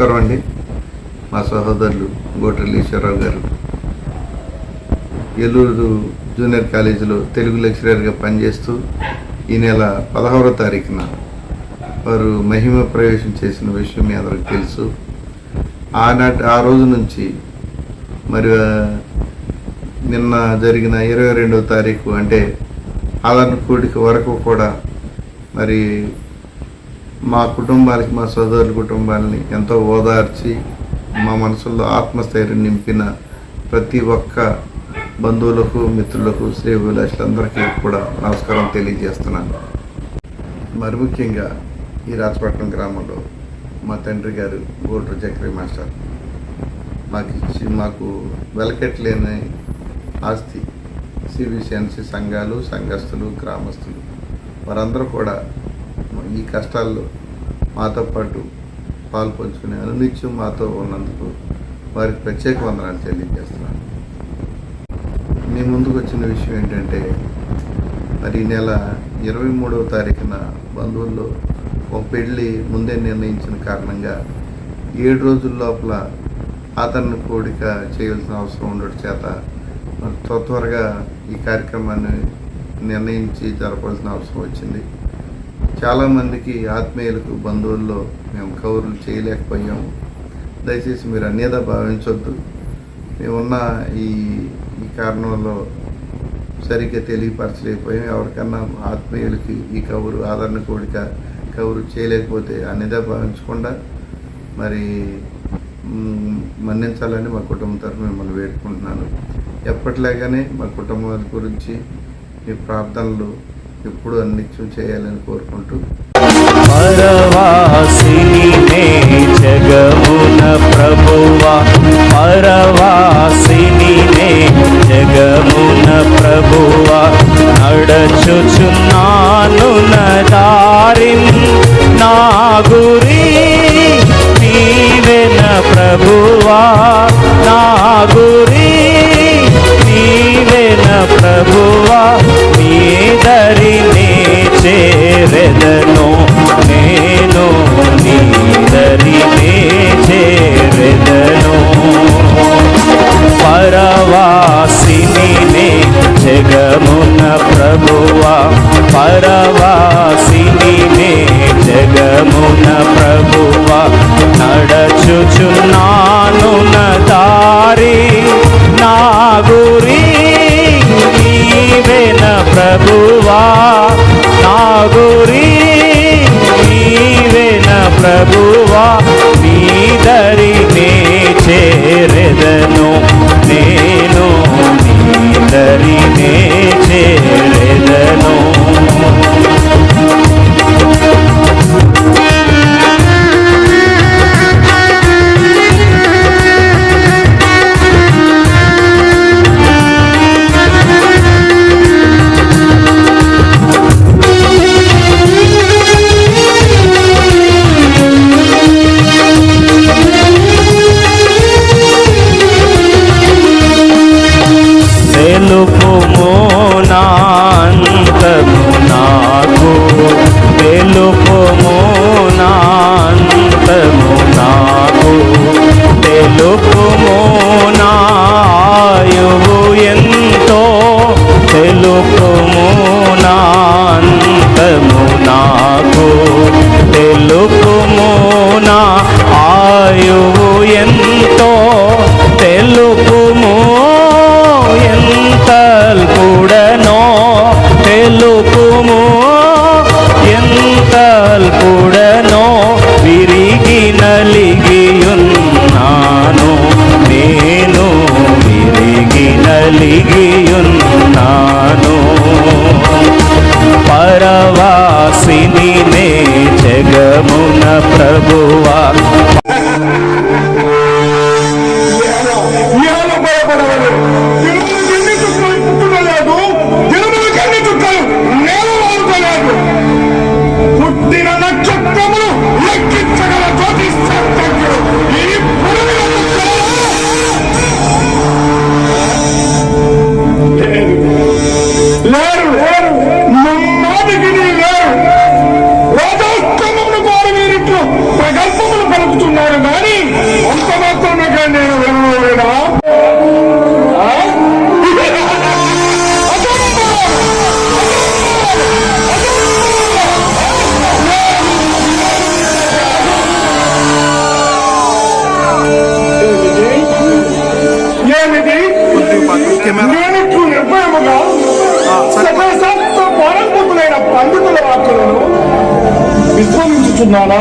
నమస్కారం అండి. మా సహోదరులు గోటెల్లి ఈశ్వరరావు గారు. ఏలూరు జూనియర్ కాలేజీలో తెలుగు లెక్చరర్గా పనిచేస్తూ ఈ నెల పదహారో తారీఖున వారు మహిమ ప్రవేశం చేసిన విషయం మీ అందరికి తెలుసు. ఆనాటి ఆ రోజు నుంచి మరి నిన్న జరిగిన ఇరవై రెండవ తారీఖు అంటే ఆలన కూడిక వరకు కూడా మరి మా కుటుంబానికి మా సోదరుల కుటుంబాలని ఎంతో ఓదార్చి మా మనసుల్లో ఆత్మస్థైర్యం నింపిన ప్రతి ఒక్క బంధువులకు మిత్రులకు శ్రీ అభిలాషులందరికీ కూడా నమస్కారం తెలియజేస్తున్నాను. మరి ముఖ్యంగా ఈ రాజపట్నం గ్రామంలో మా తండ్రి గారు గోల్డ్రు చక్రి మాస్టర్. మాకు ఇచ్చి మాకు వెలకెట్లేని ఆస్తి. సిబిసిఎన్సి సంఘాలు సంఘస్థులు గ్రామస్తులు వారందరూ కూడా ఈ కష్టాల్లో మాతో పాటు పాల్పంచుకునే అనునిత్యం మాతో ఉన్నందుకు వారికి ప్రత్యేక వందనాలు చెల్లించేస్తున్నాను మీ ముందుకు వచ్చిన విషయం ఏంటంటే మరి ఈ నెల ఇరవై మూడవ తారీఖున బంధువుల్లో ఒక పెళ్ళి ముందే నిర్ణయించిన కారణంగా ఏడు రోజుల లోపల అతన్ని కోడిక చేయవలసిన అవసరం ఉండడం చేత మరి త్వర త్వరగా ఈ కార్యక్రమాన్ని నిర్ణయించి జరపవలసిన అవసరం వచ్చింది. చాలామందికి ఆత్మీయులకు బంధువుల్లో మేము కౌరులు చేయలేకపోయాము. దయచేసి మీరు అన్యదా భావించొద్దు. మేమున్న ఈ ఈ కారణంలో సరిగ్గా తెలియపరచలేకపోయాం ఎవరికన్నా ఆత్మీయులకి ఈ కవురు ఆదరణ కోడిక కవురు చేయలేకపోతే అన్యదా భావించకుండా మరి మన్నించాలని మా కుటుంబం తరఫున మిమ్మల్ని వేడుకుంటున్నాను. ఎప్పటిలాగానే మా కుటుంబం గురించి మీ ప్రార్థనలు ఎప్పుడు అన్నిత్యం చేయాలని కోరుకుంటూ. పరవాసిని నే జగమున ప్రభువా. పరవాసిని నే జగమున ప్రభువా. నడచుచున్నాను నదారిన్ చేరెదను నేను నీదరి నే చేరెదను. పరవాసిని జగమున ప్రభువా పరవాసిని జగమున ప్రభువా నడచుచున్నాను దారి నా గురి నీవెన ప్రభువా. ప్రభువా నాంతము నాకు తెలుపుము నాంతము నాకు తెలుపుము నాయువు ఎంతో తెలుపుము నాంతము నాకు తెలుపుము కలిగియున్నాను. పరవాసిని నే జగమున ప్రభువా. పారంభకులైన పండితుల వాక్యులను విశ్వసించుచున్నానా